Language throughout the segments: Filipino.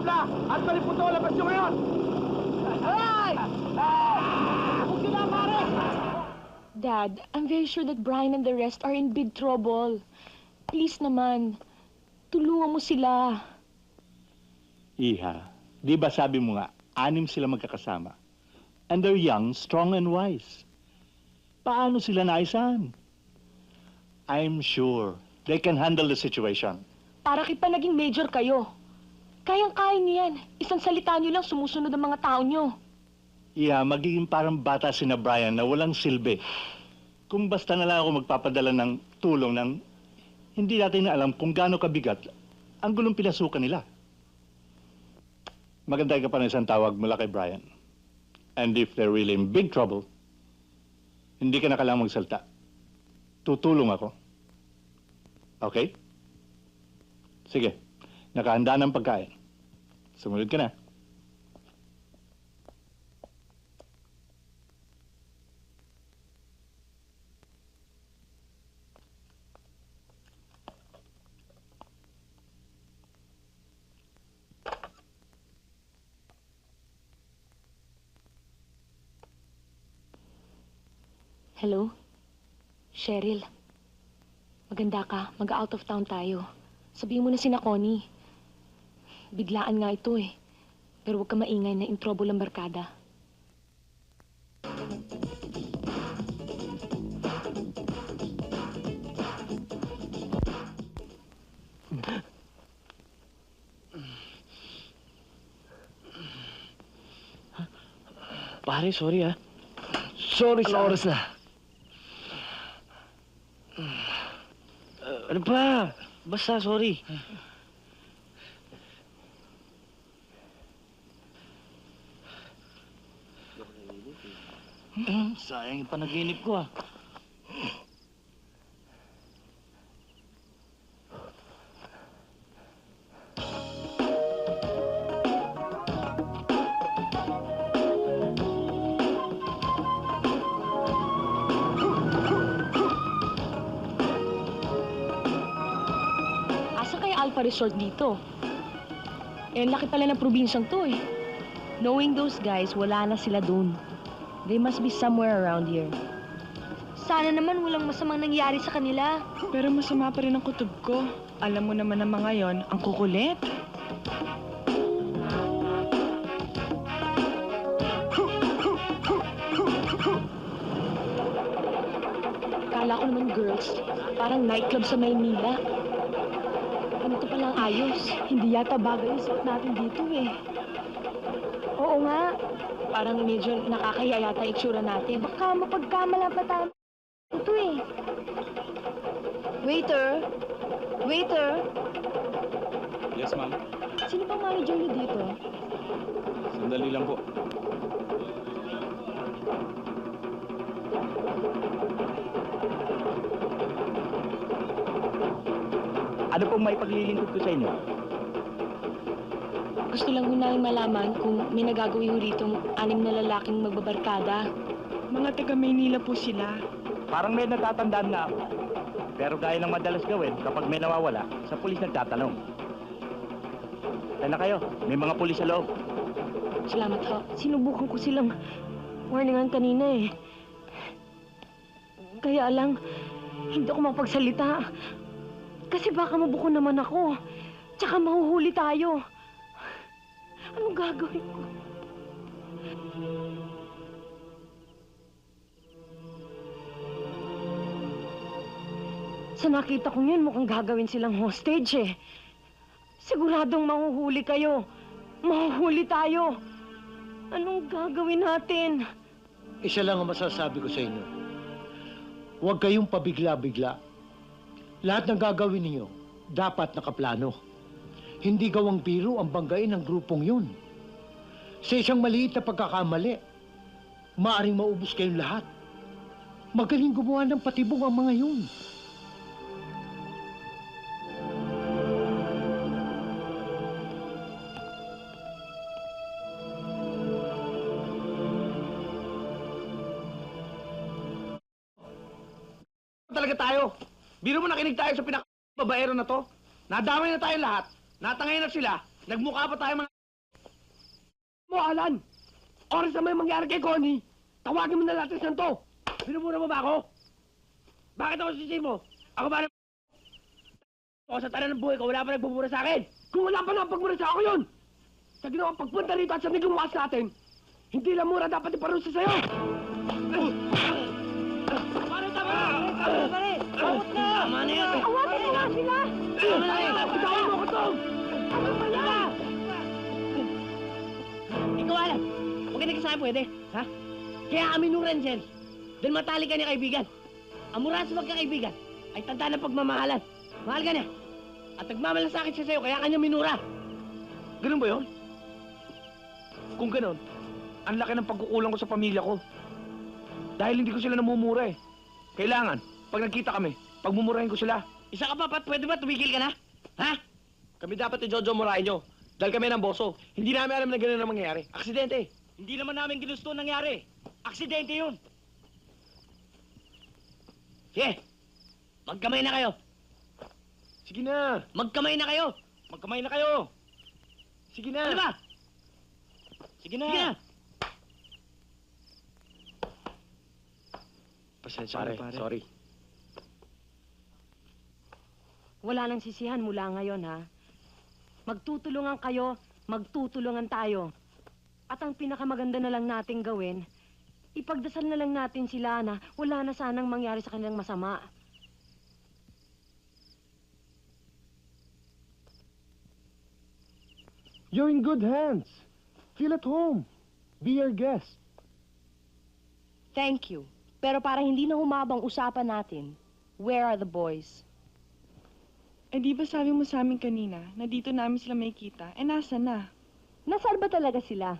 tabla at maliputo labas nyo ngayon! Ay! Huwag na, pare! Dad, I'm very sure that Brian and the rest are in big trouble. Please naman, tulungan mo sila. Iha, di ba sabi mo nga, anim sila magkakasama? And they're young, strong, and wise. Paano sila naisahan? I'm sure they can handle the situation. Para kipa naging major kayo. Kayang-kaya niyo yan. Isang salita niyo lang sumusunod ang mga tao niyo. Iha, magiging parang bata si na Brian na walang silbi. Kung basta na lang ako magpapadala ng tulong ng hindi natin na alam kung gaano kabigat ang gulong pinasukan nila. Maganda ka pa ng isang tawag mula kay Brian. And if they're really in big trouble, hindi ka na kailangang magsalta. Tutulong ako. Okay? Sige. Nakahanda ng pagkain. Sumunod ka na. Hello? Cheryl. Maganda ka. Mag-out of town tayo. Sabihin mo na si Connie. Biglaan nga ito eh. Pero huwag ka maingay na in trouble ang barkada. Pare, sorry ah. Sorry sa oras na? ano ba? Basta, sorry. Sayang yung panaginip ko ah. Asa kaya Alpha Resort dito? Eh, laki pala ng probinsyang to eh. Knowing those guys, wala na sila dun. They must be somewhere around here. Sana naman walang masamang nangyari sa kanila. Pero masama pa rin ang kutob ko. Alam mo naman ang mga yon, ang kukulit. Kala ko naman girls, parang nightclub sa Maynila. Ganito palang ayos. Hindi yata bagay yung suot natin dito eh. Oo nga. Parang medyo nakakaya yata itsura natin. Baka mapagkamala pa tayo. Ito eh. Waiter! Waiter! Yes, ma'am. Sino pang manager niyo dito? Sandali lang po. Ano pong may paglilingkod ko sa inyo? Gusto lang ho namin malaman kung may nagagawin ho rito anim na lalaking magbabarkada. Mga taga Maynila po sila. Parang may natatandaan na ako. Pero gaya ng madalas gawin, kapag may nawawala, sa pulis nagtatanong. Na kayo, may mga pulis sa loob. Salamat ho. Sinubukan ko silang warningan kanina eh. Kaya lang, hindi ako mapagsalita. Kasi baka mabuko naman ako. Tsaka mahuhuli tayo. Anong gagawin ko? Sa nakita ko yun, mukhang gagawin silang hostage eh. Siguradong mahuhuli kayo. Mahuhuli tayo. Anong gagawin natin? Isa lang ang masasabi ko sa inyo. Huwag kayong pabigla-bigla. Lahat ng gagawin ninyo, dapat nakaplano. Hindi gawang biro ang banggain ng grupong yun. Sa isang maliit na pagkakamali, maaring maubos kayong lahat. Magaling gumawa ng patibong ang mga yun. talaga tayo. Biro mo nakinig tayo sa pinakababaero na to. Nadamay na tayo lahat. Natangay na sila. Nagmukha pa tayo mga Mo, Alan! Oras na may mangyari kay Connie, tawagin mo na lahat ng santo! Binubura mo ba ako? Bakit ako sisi mo? Ako ba na... Ako sa tanan ng buhay ko, wala pa nagbubura sa akin! Kung wala pa nang pagbura sa ako yun! Sa ginawang pagpunta rito at sa naging wakas natin, hindi lang mura dapat iparusa sa'yo! Pare, tama na! Tama na! Tama na yan! Awagin mo nga sila! Tama na yan! Nagkasabi pwede, ha? Kaya kami nung Rangers, dahil matali ka niya kaibigan. Ang mura sa magkakaibigan ay tanda ng pagmamahalan. Mahal ka niya. At nagmamalasakit siya sa'yo, kaya kanya minura. Ganun ba yun? Kung ganun, ang laki ng pagkukulang ko sa pamilya ko. Dahil hindi ko sila namumura eh. Kailangan, pag nagkita kami, pagmumurahin ko sila. Isa ka pa, Pat, pwede ba tumigil ka na? Ha? Kami dapat ni Jojo murahin nyo. Dahil kami ng boso. Hindi namin alam na ganun ang mangyayari. Aksidente. Hindi naman namin ginusto nangyari. Aksidente yun. Sige, magkamay na kayo. Sige na. Magkamay na kayo. Magkamay na kayo. Sige na. Ano ba? Sige na. Sige na. Pasensya pare, pare. Sorry. Wala nang sisihan mula ngayon, ha? Magtutulungan kayo, magtutulungan tayo. At ang pinakamaganda na lang nating gawin, ipagdasal na lang natin sila na wala na sanang mangyari sa kanilang masama. You're in good hands. Feel at home. Be our guest. Thank you. Pero para hindi na humabang usapan natin, where are the boys? Eh di ba sabi mo sa amin kanina na dito namin sila makikita? Eh nasa na? Nasaan ba talaga sila?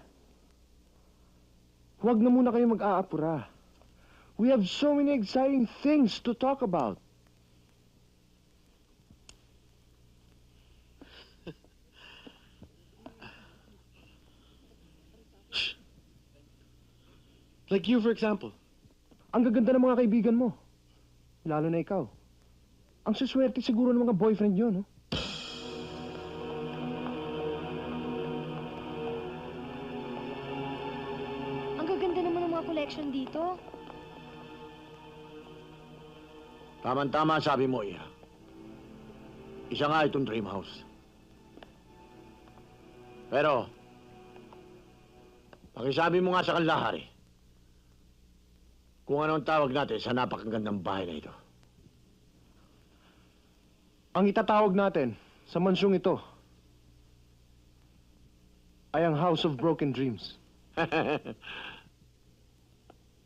Huwag na muna kayo mag-aapura. We have so many exciting things to talk about. Like you, for example. Ang gaganda ng mga kaibigan mo. Lalo na ikaw. Ang suswerte siguro ng mga boyfriend yun, no? Ang Tama-tama sabi mo, Iha. Isa nga itong dream house. Pero, pakisabi mo nga sa kanlahari kung anong tawag natin sa napakagandang bahay na ito. Ang itatawag natin sa mansyong ito ay ang House of Broken Dreams.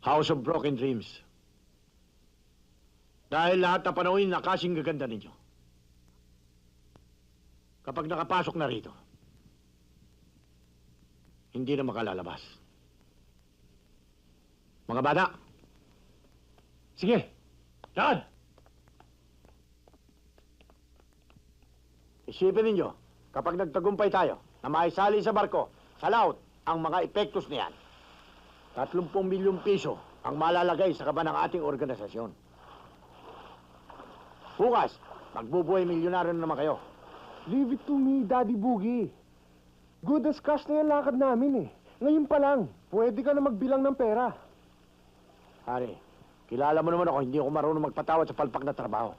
House of Broken Dreams. Dahil lahat na panawin na kasing gaganda ninyo. Kapag nakapasok na rito, hindi na makalalabas. Mga bata, Sige, Dad! Isipin ninyo, kapag nagtagumpay tayo na maisali sa barko, sa laut, ang mga epektos niyan, 30 milyong piso ang malalagay sa kaba ng ating organisasyon. Bukas, magbubuhay milyonaryo na naman kayo. leave it to me, Daddy Boogie. Good as cash na yung lakad namin eh. Ngayon pa lang, pwede ka na magbilang ng pera. Hari, kilala mo naman ako, hindi ako marunong magpatawad sa palpak na trabaho.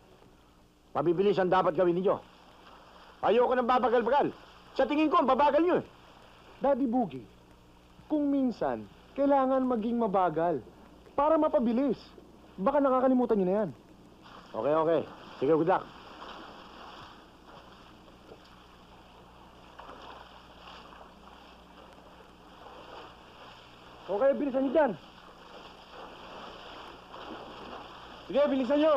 Mabibilis ang dapat gawin ninyo. Ayoko nang babagal-bagal. Sa tingin ko, ang babagal nyo eh. Daddy Boogie, kung minsan, kailangan maging mabagal para mapabilis. Baka nakakalimutan niyo na yan. Okay, okay. Sige, good luck. Okay, bilisan niyo dyan. Sige, bilisan niyo.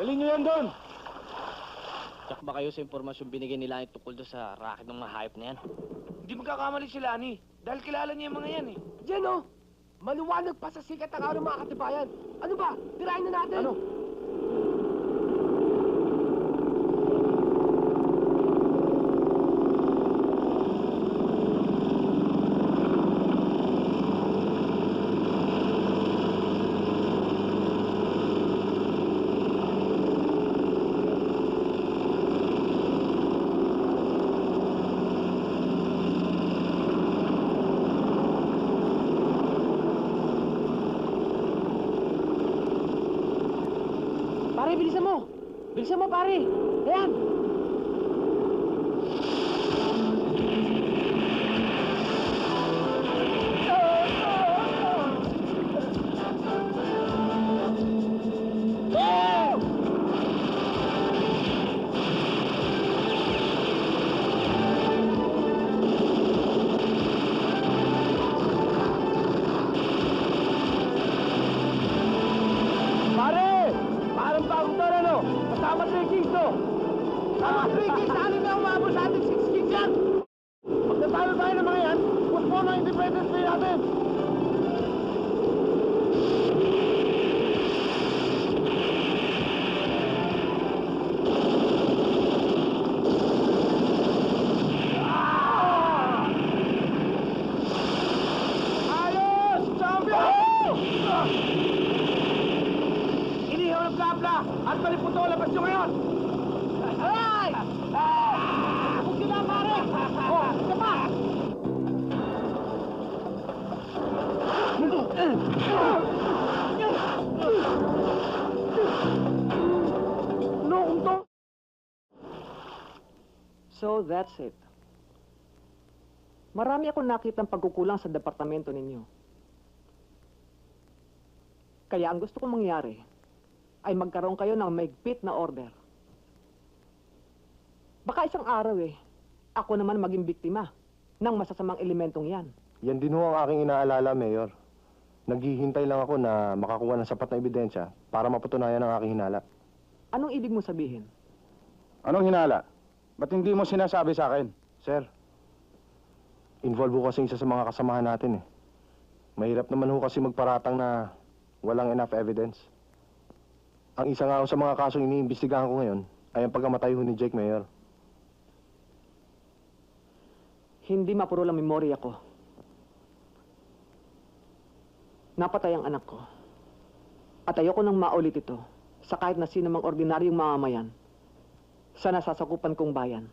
Dalhin niyo yan doon. Tsak ba kayo sa impormasyon binigay nila tungkol doon sa racket ng mga hayop na yan? Hindi magkakamali sila, Ani. Dahil kilala niya yung mga yan eh. Diyan, oh! Maluwanag pa sa sikat ng araw mga katibayan. Ano ba? Tirahin na natin! Ano? Pare! Ayan! Kasama 3 gigs, no? Kasama 3 gigs! Ano na umabot sa ating 6 gigs yan? Pag natalo tayo ng mga! Ayos! Champion! Inihaw ng plapla maliputo labas nyo ngayon! Ay! Huwag sila, pare! Oh, isa pa! To! So, that's it. Marami akong nakitang pagkukulang sa departamento ninyo. Kaya ang gusto kong mangyari ay magkaroon kayo ng maigpit na order. Baka isang araw eh, ako naman maging biktima ng masasamang elementong yan. Yan din ho ang aking inaalala, Mayor. Naghihintay lang ako na makakuha ng sapat na ebidensya para mapatunayan ang aking hinala. Anong ibig mo sabihin? Anong hinala? Ba't hindi mo sinasabi sa akin? Sir, involved ho kasi isa sa mga kasamahan natin eh. Mahirap naman ho kasi magparatang na walang enough evidence. Ang isa nga sa mga kasong iniimbestigahan ko ngayon ay ang pagkamatay ho ni Jake Mayor. Hindi mapuro lang memorya ko. Napatay ang anak ko. At ayoko nang maulit ito sa kahit na sino mang ordinaryong mamamayan sa nasasakupan kong bayan.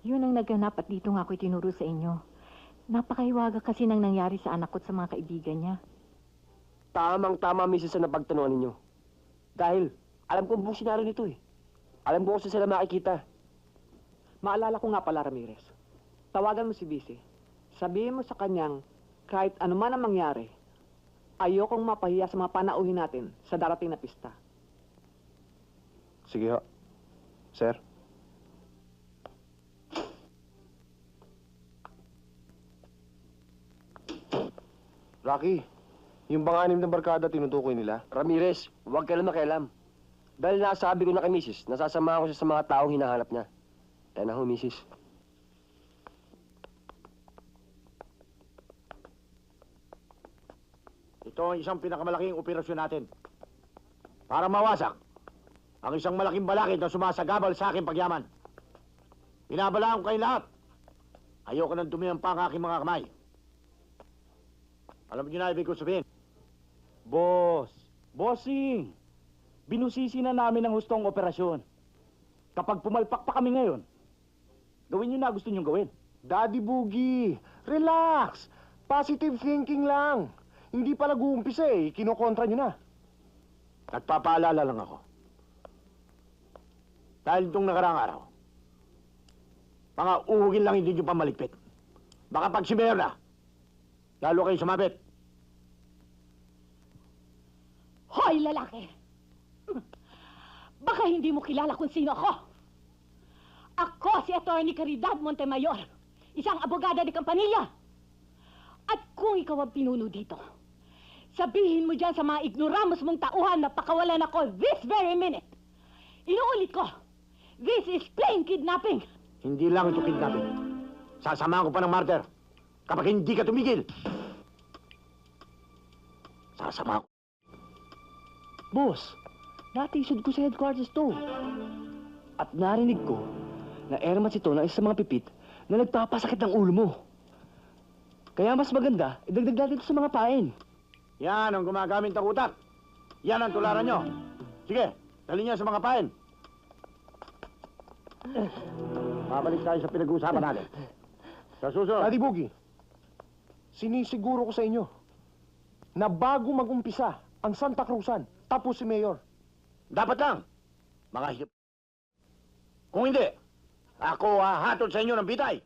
Yun ang naganap at dito nga ako'y tinuro sa inyo. Napakahiwaga kasi nang nangyari sa anak ko at sa mga kaibigan niya. Tamang-tama, misis, sa napagtanungan ninyo. Dahil, alam ko ang buong senaryo nito eh. Alam ko kung saan sila makikita. Maalala ko nga pala, Ramirez. Tawagan mo si Bisi. Sabihin mo sa kanyang kahit ano man ang mangyari, ayokong mapahiya sa mga panauhin natin sa darating na pista. Sige ho. Sir? Rocky, yung bang anim na barkada tinutukoy nila? Ramirez, huwag ka lang makialam. Dahil nasabi ko na kay misis, nasasama ko siya sa mga taong hinahanap niya. Yan na ho, misis. Ito ang isang pinakamalaking operasyon natin. Para mawasak ang isang malaking balakid na sumasagabal sa aking pagyaman. Binabalaan ko kayo lahat. Ayoko nang dumihan pa ang aking mga kamay. Alam niyo na ibig ko sabihin. Boss, bossing, binusisi na namin ang hustong operasyon. Kapag pumalpak pa kami ngayon, gawin niyo na gusto niyong gawin. Daddy Boogie, relax. Positive thinking lang. Hindi pa nag-uumpisa eh. Kinokontra nyo na. Nagpapaalala lang ako. Dahil itong nakaraang araw, mga uhugin lang hindi nyo pa maligpit. Baka pag si Mayor na, lalo kayo sumabit. Hoy, lalaki! Baka hindi mo kilala kung sino ako. Ako si Attorney Caridad Montemayor, isang abogada de Campanilla. At kung ikaw ang pinuno dito, sabihin mo dyan sa mga ignoramos mong tauhan na pakawalan ako this very minute. Inuulit ko, this is plain kidnapping. Hindi lang ito kidnapping. Sasamahan ko pa ng martyr kapag hindi ka tumigil. Sasamahan ko. Boss, natisod ko sa headquarters to. At narinig ko na airmats ito ng isa sa mga pipit na nagpapasakit ng ulo mo. Kaya mas maganda, idagdag natin ito sa mga pain. Yan ang gumagamit ng utak. Yan ang tularan nyo. Sige, dali niya sa mga pain. Babalik tayo sa pinag-uusapan natin. Sa susunod. Daddy Boogie, sinisiguro ko sa inyo na bago mag-umpisa ang Santa Cruzan, tapos si Mayor. Dapat lang. Mga hip... Kung hindi, ako hahatod sa inyo ng bitay.